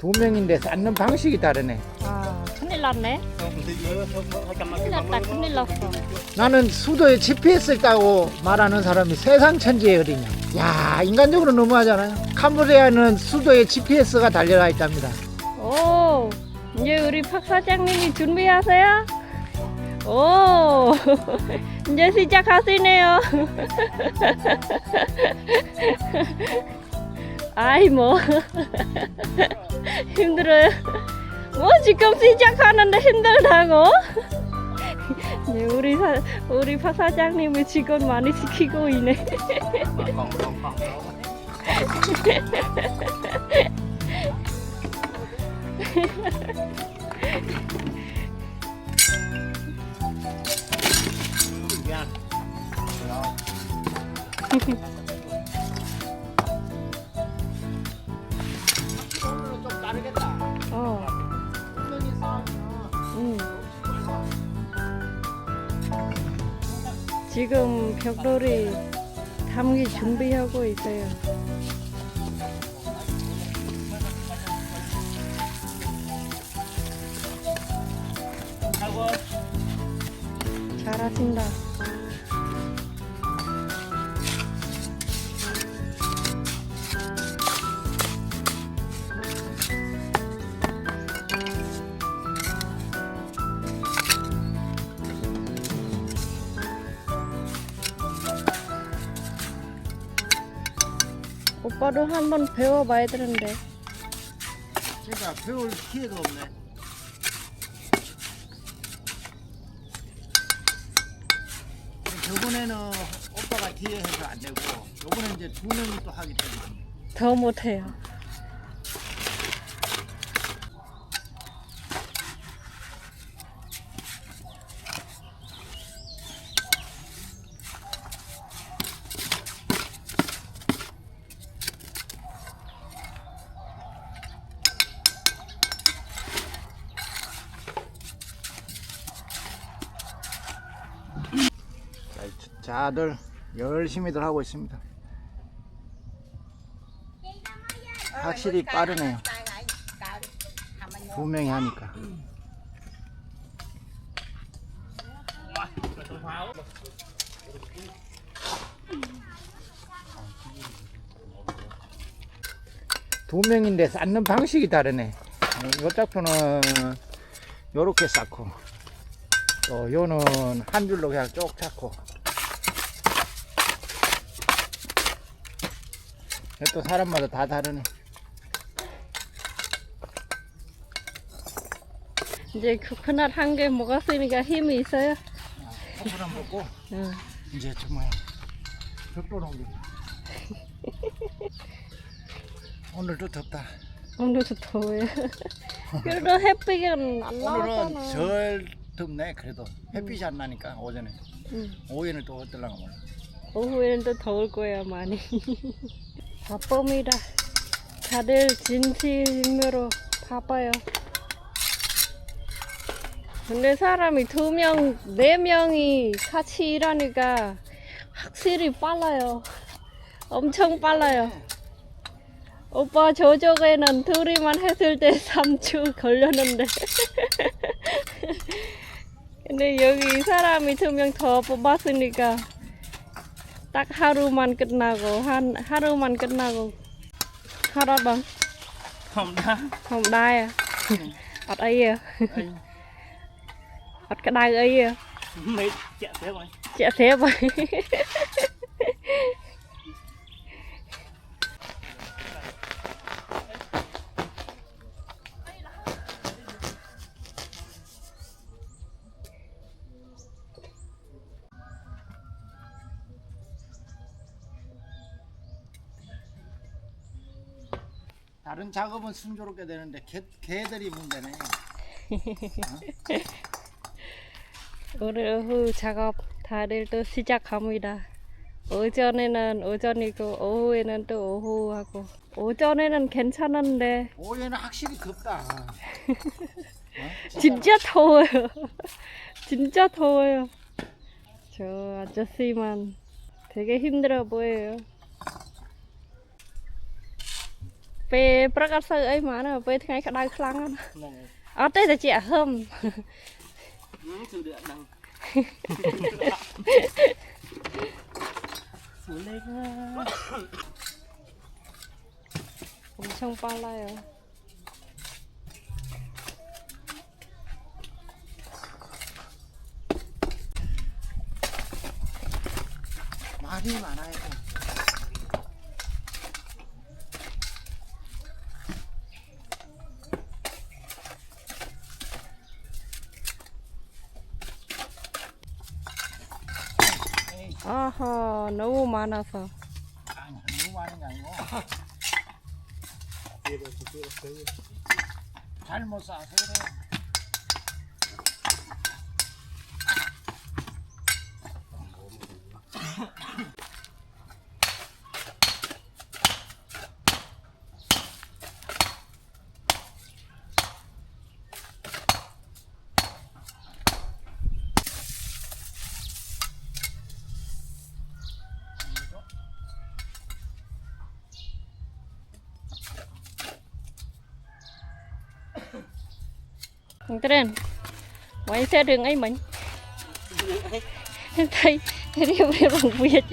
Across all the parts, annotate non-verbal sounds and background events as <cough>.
두 명인데 쌓는 방식이 다르네. 아, 큰일 났네. 큰일 났다, 큰일 났어. 나는 수도에 GPS 있다고 말하는 사람이 세상 천지의 어린이. 야, 인간적으로 너무하잖아요. 캄보디아는 수도에 GPS가 달려가 있답니다. 오, 이제 우리 박 사장님이 준비하세요? 오, <laughs> 이제 시작하시네요. <laughs> 아이, 뭐. <laughs> 힘들어요. 뭐, 지금 시작하는데 힘들다고? <laughs> 네, 우리 사, 우리 박 사장님이 직원 많이 시키고 있네. <laughs> 벽돌이 담기 준비하고 있어요. 잘하신다. 오빠도 한번 배워봐야 되는데. 제가 배울 기회가 없네. 저번에는 오빠가 뒤에 해서 안 되고, 요번에 이제 두 명이 또 하기 때문에. 더 못해요. 자, 자들 열심히들 하고 있습니다. 확실히 빠르네요. 두 명이 하니까. 두 명인데 쌓는 방식이 다르네. 이 작품은 요렇게 쌓고, 또 요는 한 줄로 그냥 쭉 찾고. 또 사람마다 다 다르네. 이제 코코넛 한 개 먹었으니까 힘이 있어요. 안 먹고 응. 이제 정말 벽돌 옮기. <laughs> 오늘도 덥다. 오늘도 더워요. <laughs> 그래도 햇빛은 안 오늘은 나왔잖아. 절 덥네. 그래도 햇빛이 안 나니까 오전에. 응. 오후에는 또 어떨랑가 몰라. 오후에는 또 더울 거야 많이. <laughs> 바쁩니다. 다들 진심으로 바빠요. 근데 사람이 두 명, 네 명이 같이 일하니까 확실히 빨라요. 엄청 빨라요. 오빠 저쪽에는 둘이만 했을 때 <laughs> 3주 걸렸는데. <laughs> 근데 여기 사람이 두 명 더 뽑았으니까 tak haruman kena go han haruman kena go ហត់អត់បងធម្មតាធម្មតាអត់អីអត់ក្តៅអីមេឃជាក់ស្រាប់ហើយជាក់ស្រាប់ហើយ 다른 작업은 순조롭게 되는데 개, 개들이 문제네. <laughs> 오늘 오후 작업 다들 또 시작합니다. 오전에는 오전이고 오후에는 또 오후하고 오전에는 괜찮은데 오후에는 확실히 덥다. <laughs> 진짜 더워요. <laughs> 진짜 더워요. 저 아저씨만 되게 힘들어 보여요. ពេលព្រឹកអត់សូវអីហ្មងណាពេលថ្ងៃក្តៅខ្លាំងណាស់ ហ្នឹងហើយ អត់ទេតែជាហឹម ហឹមគឺដកដឹងសួរលេខណា ผมชงปลาอะไรอ่ะ 말이 하 너무 많아서 너무 많은 게 아니고. 잘못 싸서 그래. ត្រឹមវិញតែរឿងអីមិញតែរៀបរៀបរងវាច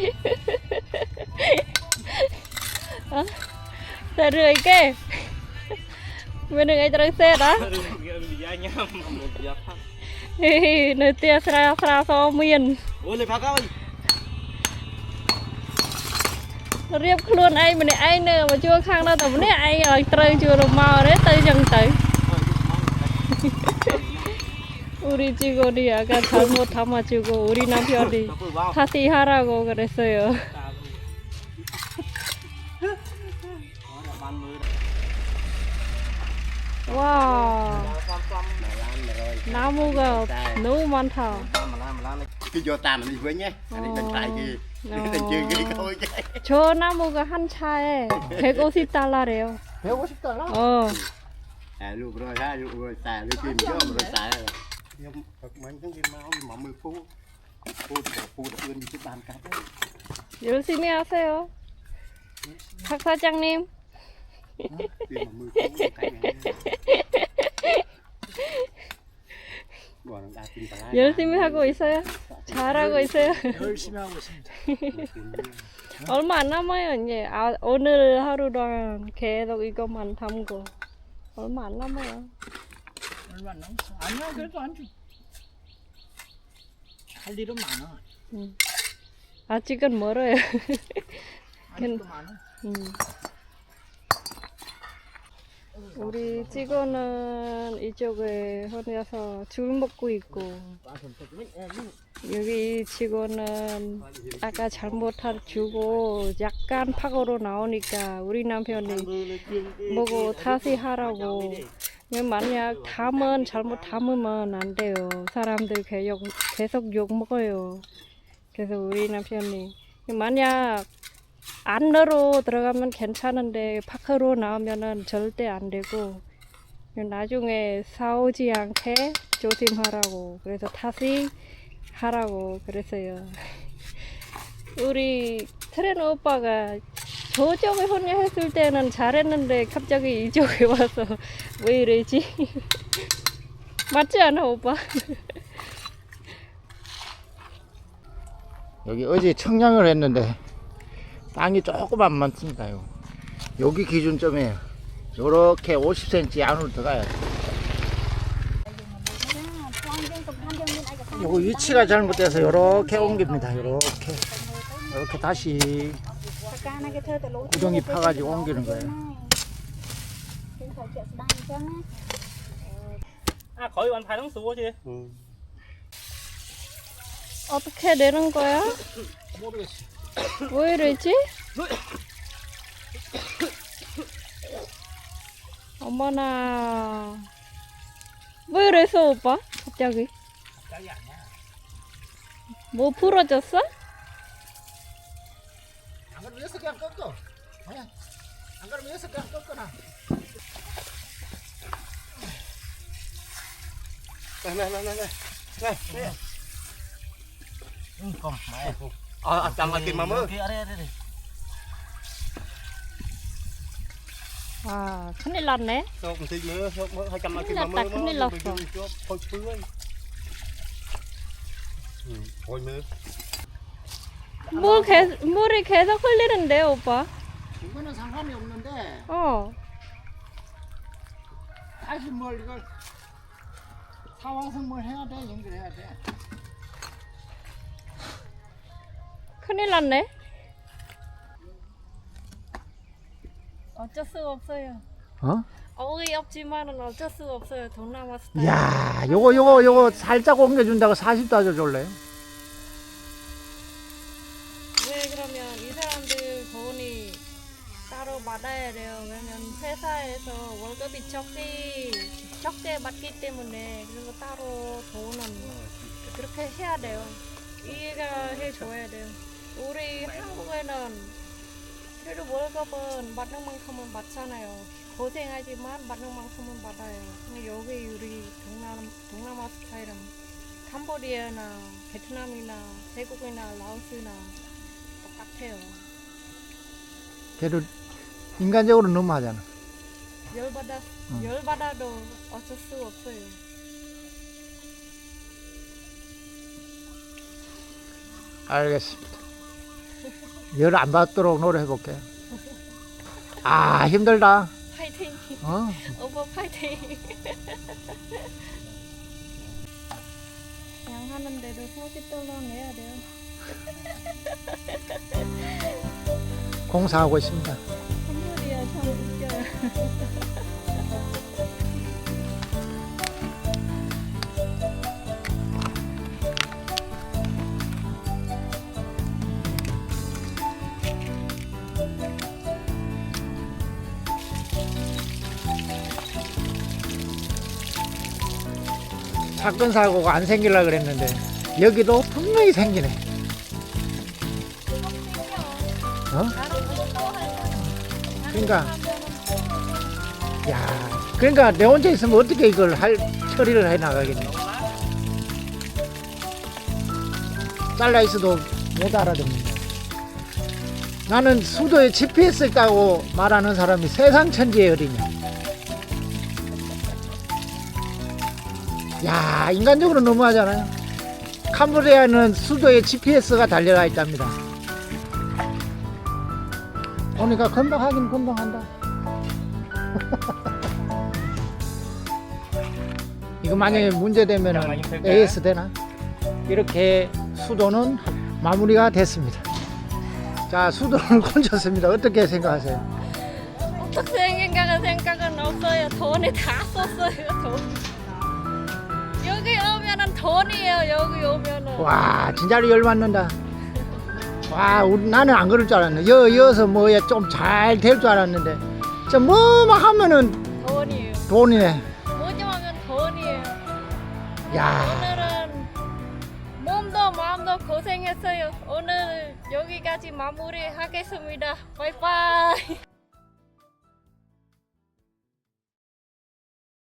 តែរឿងអីគេមានរឿងអីត្រូវសេតអ្ហ៎រឿងញ៉ាំនៅទីស្រែស្រោសមានអូលេផាក់អើយរៀបខ្លួនឯងម្នាក់ឯងនៅមកជួខាងដល់តែម្នាក់ឯងឲ្យត្រូវជួរមកទេទៅចឹង 우리 직원이 약간 잘못 담아주고 우리 남편이 다시 하라고 그랬어요. 와 나무가 너무 많다. 어, 저 나무가 한 차에 150달러래요. 150달러? 어. 아, 루브로 하루 월 달러 김정으로 달러. ខ្ញុំទឹកមិញហ្នឹងគេមកមកមើលពូពូទៅពូទៅអឿនជិះបានកាត់ទៅ 열심히 하세요. 박 사장님. គេមកមើលពូកាច់បងនឹងដាក់ទីបន្លែ 열심히 하고 있어요. 잘하고 있어요. 열심히 하고 있습니다. <laughs> 얼마 안 남아요 이제. 아, 오늘 하루랑 계속 이것만 담고 얼마 안 남아요. 얼마 안 남았어. 아니야, 그래도 안 줘. 할 일은 많아. 음. 아직은 멀어요. <laughs> 아직도 많아. 음. 우리 직원은 이쪽에 혼자서 줄 먹고 있고 여기 직원은 아까 잘못 주고 약간 파고로 나오니까 우리 남편이 보고 다시 하라고 만약 담은 잘못 담으면 안 돼요. 사람들 계속, 계속 욕 먹어요. 그래서 우리 남편이 만약 안으로 들어가면 괜찮은데 밖으로 나오면은 절대 안 되고 나중에 싸우지 않게 조심하라고. 그래서 다시 하라고 그랬어요. <laughs> 우리 트레너 오빠가 저쪽에 혼자 했을 때는 잘했는데 갑자기 이쪽에 <laughs> 와서 왜 이러지? <laughs> 맞지 않아 오빠? <laughs> 여기 어제 청량을 했는데 땅이 조금만 많습니다. 요. 여기 기준점이에요. 요렇게 50cm 안으로 들어가야 돼. 요거 위치가 잘못돼서 요렇게 옮깁니다. 요렇게. 요렇게 다시 구덩이 파가지고 옮기는 거예요. អាក្រោយបានផែនហ្នឹងសួរទេ 어떻게 내는 거야? 모르겠어. 왜 이러지? 어머나 왜 이랬어 오빠? 갑자기 갑자기 아니야. 뭐 부러졌어? Music ಹಾಕಬೇಕು ಹಂಗಾರೆ ಮ್ಯೂಸಿಕ್ ಹಾಕಬೇಕು ನಾ Ờ, tầm là tìm mà mơ. À, không nên lần đấy. Không thì mơ, không hai trăm là tìm mà. Không nên lọc. Thôi phơi. Thôi mơ. 물 계, 물이 계속 흘리는데, 오빠. 이거는 상관이 없는데 어. 다시 뭘 이걸 사왕성물 해야 돼 연결해야 돼 큰일 났네. 어쩔 수 없어요. 어? 어이 없지만은 어쩔 수 없어요. 동남아 스타일. 야 요거 요거 요거 살짝 옮겨준다고 40도 줄래 왜 그러면 이 사람들 돈이 따로 받아야 돼요. 왜냐면 회사에서 월급이 적게 적게 받기 때문에 그래서 따로 돈은 그렇게 해야 돼요. 이해가 해줘야 돼요. 우리 한국에는 그래도 월급은 받는 만큼은 받잖아요. 고생하지만 받는 만큼은 받아요. 근데 여기 우리 동남 동남아 스타일은 캄보디아나 베트남이나 태국이나 라오스나 똑같아요. 걔도 인간적으로 너무하잖아 열받아 응. 열받아도 어쩔 수 없어요. 알겠습니다 열 안 받도록 노력해 볼게 아 힘들다 파이팅! 어? 오빠 파이팅! 그냥 하는 대로 40달러 내야 돼요. 공사하고 있습니다 참 웃겨요. 사건 사고가 안 생기려 그랬는데 여기도 분명히 생기네 어? 그러니까 야 그러니까 내 혼자 있으면 어떻게 이걸 할 처리를 해 나가겠네 잘라 있어도 못 알아듣는다. 나는 수도에 GPS 있다고 말하는 사람이 세상 천지의 어리냐? 야 인간적으로 너무하잖아요. 캄보디아는 수도에 GPS가 달려가 있답니다 보니까 금방 하긴 금방 한다 <laughs> 이거 만약에 문제되면 AS 되나? 이렇게 수도는 마무리가 됐습니다 자 수도를 <laughs> 건졌습니다 어떻게 생각하세요? 어떻게 생각은 생각은 없어요. 돈이 다 썼어요. 돈. 여기 오면은 돈이에요. 여기 오면은. 와 진짜로 열받는다 와 우리, 나는 안 그럴 줄 알았네 여, 여서 뭐야 좀 잘 될 줄 알았는데 저 뭐만 하면은 돈이에요. 돈이네 뭐좀 하면 돈이에요. 야 오늘은 몸도 마음도 고생했어요. 오늘 여기까지 마무리하겠습니다. 바이바이.